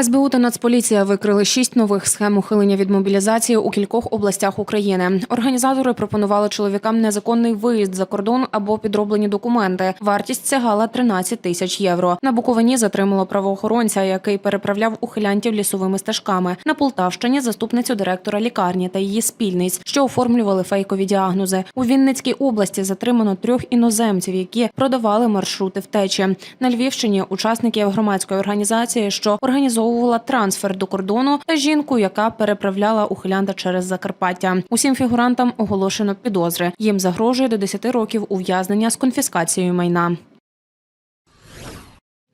СБУ та Нацполіція викрили шість нових схем ухилення від мобілізації у кількох областях України. Організатори пропонували чоловікам незаконний виїзд за кордон або підроблені документи. Вартість сягала 13 тисяч євро. На Буковині затримало правоохоронця, який переправляв ухилянтів лісовими стежками. На Полтавщині заступницю директора лікарні та її спільниць, що оформлювали фейкові діагнози. У Вінницькій області затримано трьох іноземців, які продавали маршрути втечі. На Львівщині учасників громадської організації, що організовувала трансфер до кордону, та жінку, яка переправляла ухилянта через Закарпаття. Усім фігурантам оголошено підозри. Їм загрожує до 10 років ув'язнення з конфіскацією майна.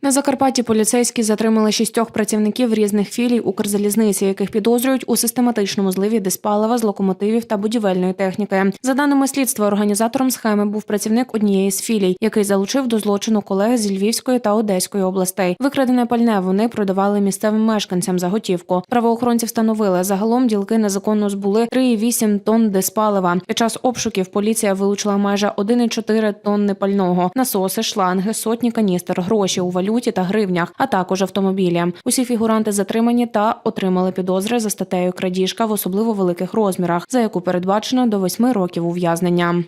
На Закарпатті поліцейські затримали шістьох працівників різних філій Укрзалізниці, яких підозрюють у систематичному зливі диспалива з локомотивів та будівельної техніки. За даними слідства, організатором схеми був працівник однієї з філій, який залучив до злочину колег зі Львівської та Одеської областей. Викрадене пальне вони продавали місцевим мешканцям за готівку. Правоохоронці встановили загалом ділки незаконно збули 3,8 тонн диспалива. Під час обшуків поліція вилучила майже 1,4 тонни пального, насоси, шланги, сотні каністр, гроші у валюті та гривнях, а також автомобілі. Усі фігуранти затримані та отримали підозри за статтею крадіжка в особливо великих розмірах, за яку передбачено до восьми років ув'язнення.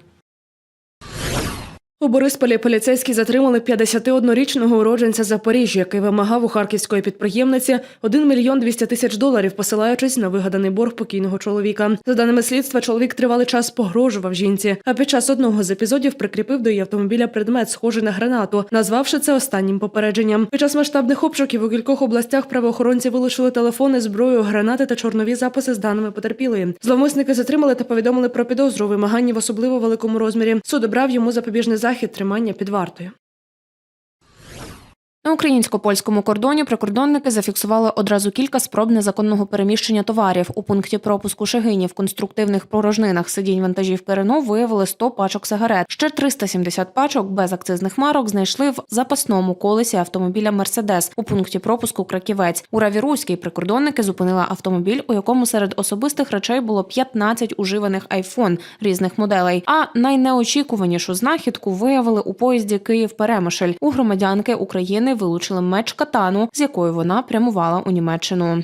У Борисполі поліцейські затримали 51-річного уродженця Запоріжжя, який вимагав у харківської підприємниці 1 мільйон 200 тисяч доларів, посилаючись на вигаданий борг покійного чоловіка. За даними слідства, чоловік тривалий час погрожував жінці, а під час одного з епізодів прикріпив до її автомобіля предмет, схожий на гранату, назвавши це останнім попередженням. Під час масштабних обшуків у кількох областях правоохоронці вилучили телефони, зброю, гранати та чорнові записи з даними потерпілої. Зловмисники затримали та повідомили про підозру у вимаганні в особливо великому розмірі. Суд обрав йому запобіжний захід тримання під вартою. На українсько-польському кордоні прикордонники зафіксували одразу кілька спроб незаконного переміщення товарів. У пункті пропуску Шегині в конструктивних порожнинах сидінь вантажівки Рено виявили 100 пачок сигарет. Ще 370 пачок без акцизних марок знайшли в запасному колесі автомобіля Мерседес у пункті пропуску Краківець. У Равіруській прикордонники зупинили автомобіль, у якому серед особистих речей було 15 уживаних айфон різних моделей. А найнеочікуванішу знахідку виявили у поїзді Київ-Перемишль. У громадянки України вилучили меч катану, з якою вона прямувала у Німеччину.